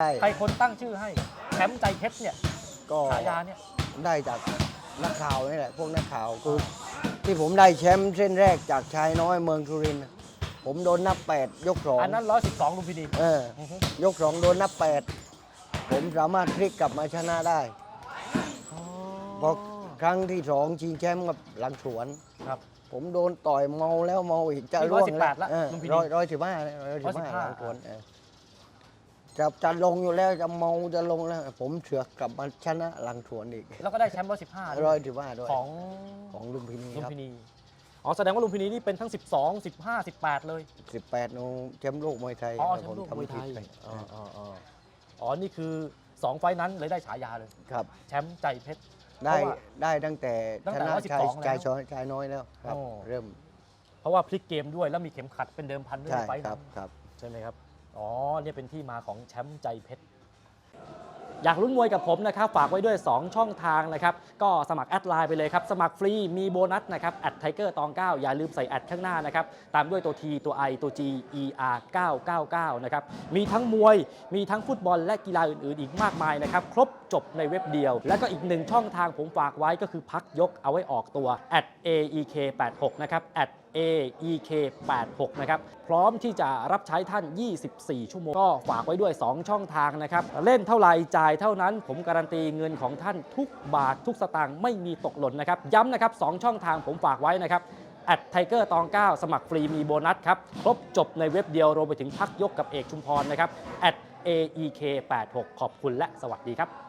ใช่ใครคนตั้งชื่อให้แชมป์ใจเพชรเนี่ยก็ฉายาเนี่ยได้จากนักข่าวนี่แหละพวกนักข่าวคือ ที่ผมได้แชมป์เส้นแรกจากชายน้อยเมืองสุรินทร์น่ะผมโดนนับแปดยกสองอันนั้น 112ลุมพินีเอออือฮึยกสองโดนนับแปดผมสามารถพลิกกลับมาชนะได้พอครั้งที่สองชิงแชมป์กับหลังสวนครับผมโดนต่อยเมาแล้วเมาอีกจะนี่ร่วง118ละเออลุมพินีร้อยร้อยสิบห้าร้อยสิบห้า115หลังสวนเออ จะจะลงอยู่แล้วจะเมาจะลงแล้ว ผมเฉือกกลับมาชนะหลังสวนอีกแล้วก็ได้แชมป์115ด้ร้วอยยสิบห้าด้วยของของลุมพินีลุมครับพินี อ๋อ แสดงว่าลุมพินีนี่เป็นทั้ง 12 15 18 เลย สิบแปดนูแชมป์โลกมวยไทยอ๋อคแชรับมป์โลกผมมวยไทยจำผิดปอ๋ออ๋ออ๋ออ๋อ นี่คือ 2 ไฟล์นั้นเลยได้ฉายาเลย ครับ แชมป์ใจเพชร ได้เพราะว่าได้ตั้งแต่ตั้งชแต่นะ112ชายแล้วชายชอยชายน้อยแล้วครับ โอ้ เริ่มเพราะว่าพลิกเกมด้วยแล้วมีเข็มขัดเป็นเดิมพันด้วยใช่ในไฟล์ครันั้บนครับ ใช่ไหมครับ อ๋อเนี่ยเป็นที่มาของแชมป์ใจเพชรอยากลุ้นมวยกับผมนะครับฝากไว้ด้วย 2 ช่องทางนะครับก็สมัครแอดไลน์ไปเลยครับ สมัครฟรีมีโบนัสนะครับแอดไทเกอร์ตอง9อย่าลืมใส่แอดข้างหน้านะครับ ตามด้วยตัว T ตัว I ตัว G E R 999นะครับมีทั้งมวยมีทั้งฟุตบอลและกีฬาอื่นๆ อีกมากมายนะครับ ครบจบในเว็บเดียว และก็อีกหนึ่งช่องทางผมฝากไว้ก็คือพักยกเอาไว้ออกตัว at aek86 นะครับ at aek86 นะครับพร้อมที่จะรับใช้ท่าน 24 ชั่วโมง ก็ฝากไว้ด้วย 2 ช่องทางนะครับ เล่นเท่าไหร่จ่ายเท่านั้น ผมการันตีเงินของท่านทุกบาททุกสตางค์ไม่มีตกหล่นนะครับ ย้ำนะครับ 2 ช่องทางผมฝากไว้นะครับแอดไทเกอร์ตอง 9 สมัครฟรีมีโบนัสครับ ครบจบในเว็บเดียวรวมไปถึงพักยกกับเอกชุมพรนะครับ at aek86 ขอบคุณและสวัสดีครับ